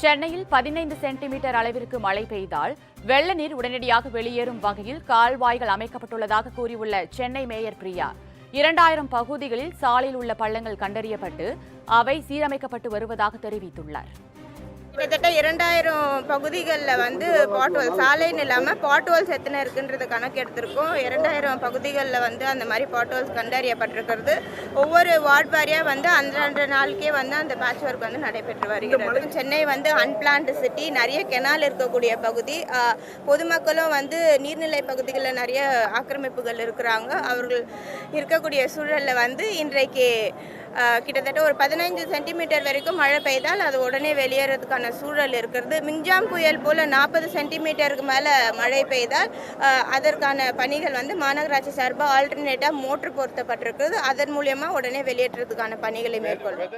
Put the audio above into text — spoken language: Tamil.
சென்னையில் பதினைந்து சென்டிமீட்டர் அளவிற்கு மழை பெய்தால் வெள்ள நீர் உடனடியாக வெளியேறும் வகையில் கால்வாய்கள் அமைக்கப்பட்டுள்ளதாக கூறியுள்ள சென்னை மேயர் பிரியா. இரண்டாயிரம் பகுதிகளில் சாலையில் உள்ள பள்ளங்கள் கண்டறியப்பட்டு அவை சீரமைக்கப்பட்டு வருவதாக தெரிவித்துள்ளார். கிட்டத்தட்ட இரண்டாயிரம் பகுதிகளில் வந்து பாட்வல் சாலைன்னு இல்லாமல் பாட்வல்ஸ் எத்தனை இருக்குன்றது கணக்கு எடுத்திருக்கோம். இரண்டாயிரம் பகுதிகளில் வந்து அந்த மாதிரி பாட்வல்ஸ் கண்டறியப்பட்டிருக்கிறது. ஒவ்வொரு வார்டு வாரியாக வந்து அன்றன்ற நாளுக்கே வந்து அந்த பேட்ச் ஒர்க் வந்து நடைபெற்று வருகிறது. சென்னை வந்து அன்பிளான்டு சிட்டி நிறைய கெனால் இருக்கக்கூடிய பகுதி. பொதுமக்களும் வந்து நீர்நிலை பகுதிகளில் நிறைய ஆக்கிரமிப்புகள் இருக்கிறாங்க. அவர்கள் இருக்கக்கூடிய சூழலில் வந்து இன்றைக்கு கிட்டத்தட்ட ஒரு பதினைஞ்சு சென்டிமீட்டர் வரைக்கும் மழை பெய்தால் அது உடனே வெளியேறதுக்கான சூழல் இருக்கிறது மிஞ்சாம் புயல் போல் நாற்பது சென்டிமீட்டருக்கு மேலே மழை பெய்தால் ஆஹ், அதற்கான பணிகள் வந்து மாநகராட்சி சார்பாக ஆல்டர்னேட்டாக மோட்ரு பொருத்தப்பட்டிருக்கிறது. அதன் மூலியமாக உடனே வெளியேற்றதுக்கான பணிகளை மேற்கொள்ளும்